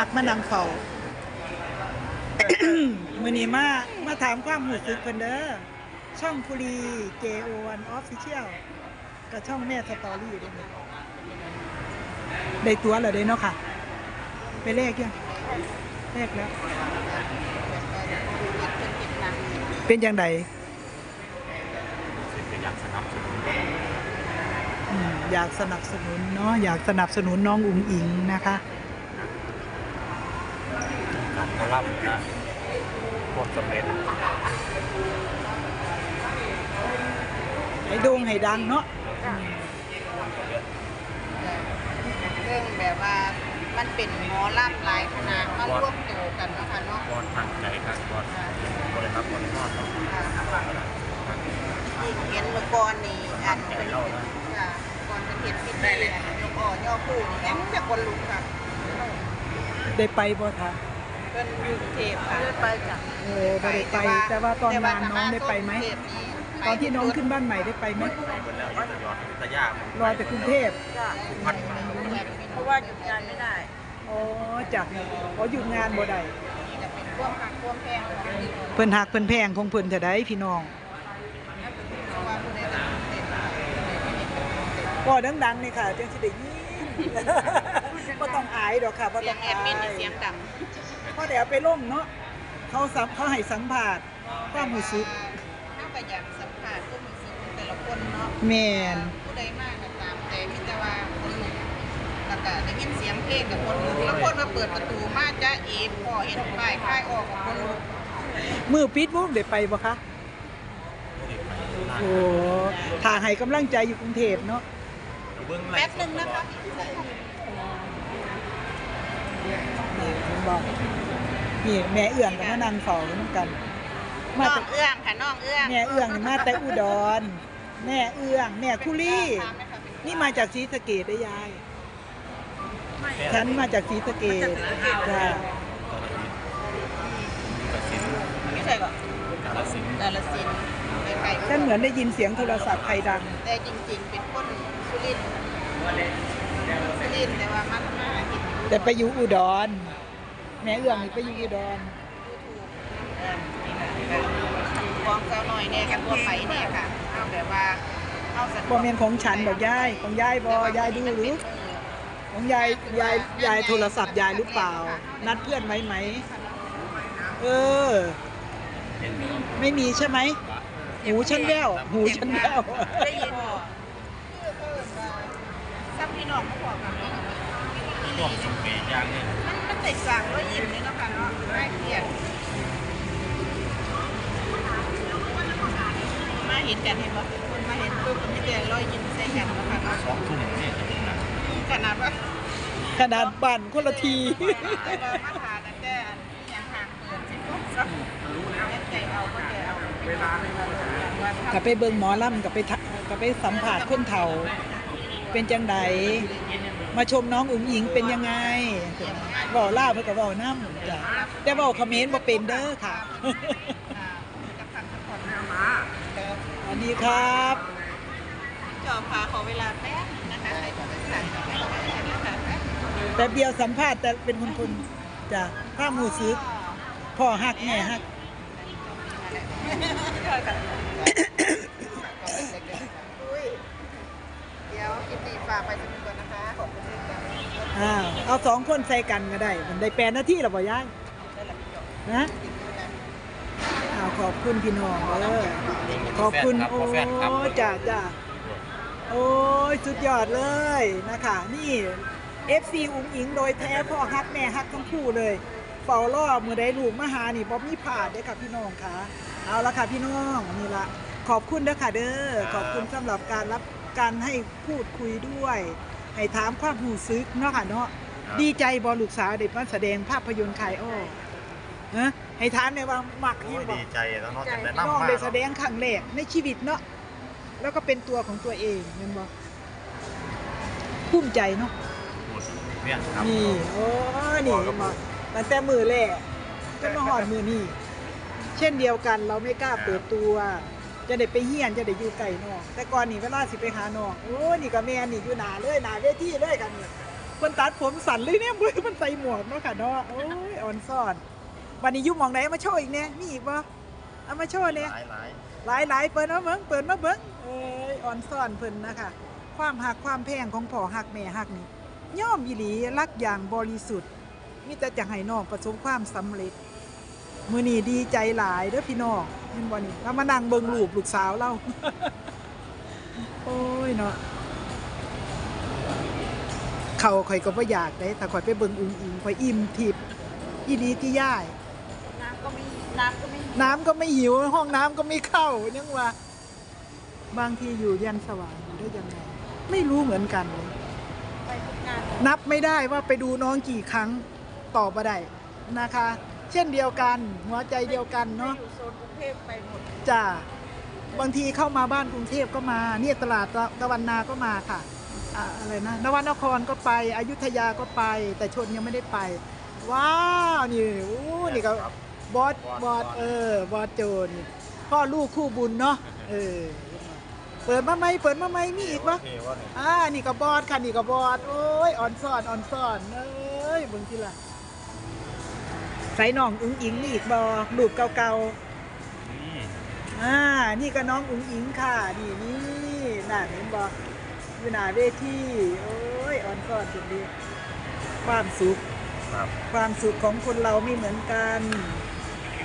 หักมานังเฝ้ามื้อนี้มามาถามความรู้สึกเพิ่นเด้อช่องภูรี JO1 Official กับช่องแม่สตอรี่ด้วยนี่ได้ตัวแล้วเด้เนาะค่ะ ไปเลขยังเลขแล้ว เป็นจังไดอยากสนับสนุนอืมอยากสนับสนุนเนาะอยากสนับสนุนน้องอุ๋งอิงนะคะ การคอลัมน์นะความสำเร็จให้โด่งให้ดังเนาะเรื่องแบบว่ามันเป็นหมอลำหลายคณะมาร่วมตัวกันเนาะคะเนาะบอลทางใจครับบอลบริรับบอลนอนเนาะที่เห็นเมื่อก่อนนี่อันใจเป็นเล่านะค่ะก่อนเป็นเห็นพิธีเลยยกอ่อย่อคู่นี่ยังจะคนลุกค่ะ ได้ไปบ่คะเป็นอยู่กรุงเทพค่ะไปจ้ะเออบ่ได้ไป แต่ว่าตอนงานน้องได้ไปไหม ตอนที่น้องขึ้นบ้านใหม่ได้ไปไหมไปบนแล้วยุทธยอดยุทธยารอแต่กรุงเทพจ้ะพัดเพราะว่าหยุดงานไม่ได้อ๋อจ้ะอ๋อหยุดงานบ่ได้จะเป็นร่วมหักร่วมแพงของที่เพเพิ่นหักเพิ่นแพงของเพิ่นเท่าใดพี่น้องราะว่าผู้ใดจะเป็นก็ดังๆนี่ค่ะจังสิได้ยิน บ่ต้องอายดอกค่ะบ่เสีต้ยองงแออาดมินยเสียงดังเพราะเดี๋ยวไปล่มเนาะเขาสัมเขาให้สัมภาษณ์ความรู้สึกถ้าก็อยากสัมผัสผู้มีสิทธิ์แต่ละคนเนาะ แม่นผู้ใดมากก็ตามแต่มิแต่ว่าคนลุกแล้วก็ได้ยินเสียงเพลงกับคนลุกแล้วคนมาเปิดประตูมาจ้าเอฟพอเห็นป้ายค่ายออกกับคนลุกมือปิดวงได้ไปบ่คะโอ้ถ้าให้กำลังใจอยู่กรุงเทพเนาะเบื้องไหลแป๊บหนึงนะคะ นี่ผมบอกนี่แม่เอื้องกับแม่นางเฝ้าน้ำกัน มาน้อแต่งเอื้องค่ะน้องเอื้องแม่เอื้องนี่มาแต่อุดร แม่เอื้อง แม่คุลี่ นี่มาจากศรีสะเกดได้ยาย ฉันมาจากศรีสะเกดจ้ากระสินไม่ใช่ป่ะกาลสินกาลสินธุ์ไปไกลฉันเหมือนได้ยินเสียงโทรศัพท์ใครดัง แต่จริงๆ เป็นคนสุรินทร์สุรินทร์แต่ว่ามาทำมาหากินอยู่ แต่ไปอยู่อุดร แม่เอื้องนี่ไปอยู่อุดรของเจ้าหน่อยเนี่ยกับตัวไปเนี่ยค่ะเอาแบบว่าเอาสะดวกบ่แม่นของฉันดอกยายของยายบ่ยายดูหรือของยายยายยายโทรศัพท์ยายหรือเปล่า นัดเพื่อนไว้ไหม เออเห็นไม่มีใช่ไหมหูฉันแว่วหูฉันแว่ว ได้ยินบ่ซ้ำพี่น้องเขาบอกกันว่า พวกสมเปีอย่างนี้มันมันแตกต่างแล้วยิ้มเลยเนาะค่ะเนาะไม่เครียดมาเห็นกันเห็นบ่คนมาเห็นปุ๊บมันจะแต่รอยยิ้มใส่กันเนาะค่ะเนาะสองทุ่มนี่จะถึงนะขนาดว่าขนาดบ้านคนละที แต่ว่ามาทาแต่แต่อันยังห่างเปิดสิปุ๊บก็รู้แล้วใจเอาก็ใจเอาเวลาเลยว่ากับไปเบิ่งหมอลำกับไปทะกับไปสัมผัสคนเฒ่า เป็นจังใด มาชมน้องอุ๋งอิงเป็นยังไงบอกล่าวเพื่อกับบอกน้ำจ้ะแต่บอกคอมเขมนต์บ่เป็นเด้อค่ะจะพักผ่อนมาสวัสดีครับจอพาขอเวลาแป๊บนึงนะคะใครจะไปสั่งนะคะแต่เดียวสัมภาษณ์แต่เป็นคนคนๆจ้ะข้ามูซึกพ่อฮักแม่ฮัก เดี๋ยวคลิปนี้ฝากไปสักก่อนนะคะ ขอบคุณค่ะ อ้าวเอา สองคนใส่กันก็ได้ มันได้แปลหน้าที่หรอบ่ยายนะอ้าวขอบคุณพี่น้องเออขอบคุณโอ้จ้าจ้าโอ้ยสุดยอดเลยนะคะนี่ FC อุ้งอิงโดยแท้พ่อฮักแม่ฮักทั้งคู่เลยเฝ้ารอมือได้ลูกมาหานี่บ่มีผ่าดเด้อค่ะพี่น้องค่ะ เอาละค่ะพี่น้องนี่ละขอบคุณเด้อค่ะเด้อขอบคุณสำหรับการรับการให้พูดคุยด้วย ให้ถามความหูซึกเนาะค่ะเนาะ ดีใจบอลูกสาวเด็กมาแสดงภาพยนตร์ขายอ้อฮะให้ถามในอยว่ามักโอ้นี่ยบอดีใจแล้วเนาะจะได้น้นำองมาได้แสดงครั้งแรกในชีวิตเนาะแล้วก็เป็นตัวของตัวเองแมันบอกภูมิใจเนาะ พูดเพี้ยนครับ นี่โอ้นี่มาตั้งแต่มือแรกจนมาหอดมือนี่เช่นเดียวกันเราไม่กล้าเปิดตัว จะได้ไปเฮียนจะได้อยู่ไก่นอก แต่ก่อนนี่เวลาสิไปหานอกโอ้นี่ก็แม่นี่อยู่หนาเลยหนาเวทีเลยกันนี่ เพิ่นตัดผมสั่นเลยเนี่ยเพิ่นมันใส่หมวกเนาะค่ะเนาะโอ้ยอ่อนซ่อน วันนี้ยุ่มองไหนเอามาโชว์อีกเนี่ยมีอีกบ่เอามาโชว์เนี่ยหลายหลายหลายหลายเปิดมาเบิ่งเปิดมาเบิ่งเอ้ยอ่อนซ่อนเพิ่นนะคะความหักความแพงของพ่อหักแม่หักนี่ย่อมอีหลีรักอย่างบริสุทธิ์มีแต่จะให้น้องประสบความสำเร็จมือนีดีใจหลายเด้อพี่น้องเห็นบ่นี่เรามานั่งเบิ่งรูปลูกสาวเราโอ้ยเนาะ เขาข่อยก็บ่อยากได้แต่ข่อยไปเบิ่งอุ้งอิงข่อยอิ่มทิพย์อีหลีที่ย่าย น้ำก็ไม่น้ำก็ไม่น้ำก็ไม่หิว ห้องน้ำก็ไม่เข้ายังว่า บางทีอยู่ยันสว่างอยู่ได้ยังไง ไม่รู้เหมือนกันเลย ไปทุกงานนับไม่ได้ว่าไปดูน้องกี่ครั้งตอบมาได้นะคะ เช่นเดียวกัน หัวใจเดียวกันเนาะอยู่โซนกรุงเทพไปหมดจ้าบางทีเข้ามาบ้านกรุงเทพก็มา เนี่ยตลาดตะวันนาก็มาค่ะ อ่าอะไรนะนวนครก็ไปอยุธยาก็ไป แต่ชนยังไม่ได้ไป ว้าวนี่โอ้นี่ก็บอสบอสเออบอสโจนี่พ่อลูกคู่บุญเนาะเออเปิดมาไหมเปิดมาไหมมีอีกปะโอเคว่าเนี่ยอ่านี่ก็บอดค่ะนี่ก็บอดโอ้ยอ่อนซ่อนอ่อนซ่อนเอ้ยเบิ่งทีละใส่น้องอุ้งอิงนี่อีกบอรูปเก่านี่ๆอ่านี่ก็น้องอุ้งอิงค่ะนี่นี่น่าเห็นบอ อยู่หน้าเวทีโอ้ยอ่อนซ่อนจริงดีความสุข ครับ ความสุขของคนเราไม่เหมือนกัน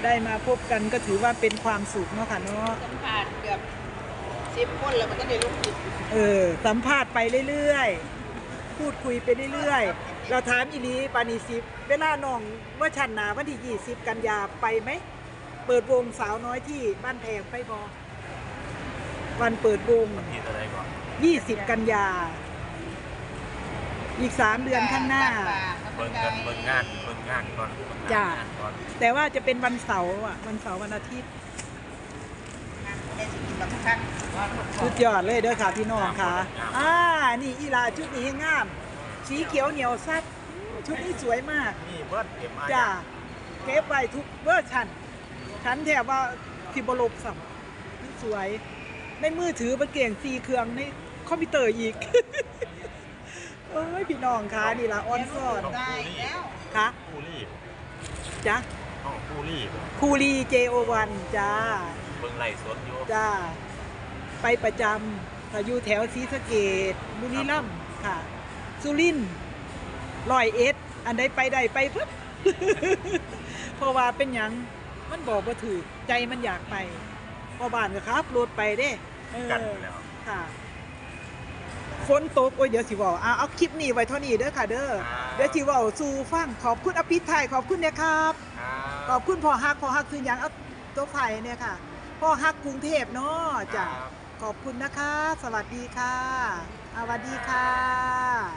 ได้มาพบกันก็ถือว่าเป็นความสุขเนาะค่ะเนาะ สัมผัสเกือบสิบคนแล้วมันก็ได้ลูกจิตเออ สัมภาษณ์ไปเรื่อยๆ พูดคุยไปเรื่อยๆ เราถามอีลีปานีซิปเวลาน้องเมื่อชันหนาวันที่20กันยาไปไหม เปิดวงสาวน้อยที่บ้านแพงไปบอวันเปิดวงผิดอะไรก่อน 20 กันยา อีก 3 เดือนข้างหน้า เบิ่งกันเบิ่งงานเบิ่งงานก่อนจ้ะเบิ่งงนก่อนแต่ว่าจะเป็นวันเสาร์อะวันเสาร์วันอาทิตย์ได้สิกินแบบคักสุดยอดเลยเด้อค่ะพี่น้องค่ะ อ่า นี่อีลาชุดนี้งาม สีเขียวเหนียวซับชุดนี้สวยมาก นี่เบิร์ดเอ็มไอจ้าเก็บไว้ทุกเวอร์ชันฉันแถบว่าสิบลบสัมมันสวย ในมือถือมันเก่งซีเครื่องใน คอมพิวเตอร์อีก เอ้ยพี่น้องคะนี่ละออนซอนได้แล้วคะคูรี่จ้ะห้องคูรี่คูรี JO1 จ้า เบิ่งไล่สดอยู่จ้า ไปประจำถ้าอยู่แถวศรีสะเกดบุรีรัมย์ค่ะ สุรินทร์ลอยเอ็ด อันใดไปได้ไปปึ๊บ เพราะว่าเป็นหยังมันบอกว่าถือใจมันอยากไปพอบ้านก็ครับรถไปเด้เออกันอยู่แล้ว ค่ะ ฝนตกโอ้ยเดี๋ยวสิเว่าเอาเอาคลิปนี้ไว้เท่านี้เด้อค่ะเด้อเดี๋ยวสิเว่าสู่ฟังขอบคุณอภิไทยขอบคุณเนี่ยครับ ขอบคุณพ่อฮักพ่อฮักคือหยังเอาตัวไผ่เนี่ยค่ะพ่อฮักกรุงเทพเนาะจ้ะครับขอบคุณนะคะ สวัสดีค่ะอ่าสวัสดีค่ะ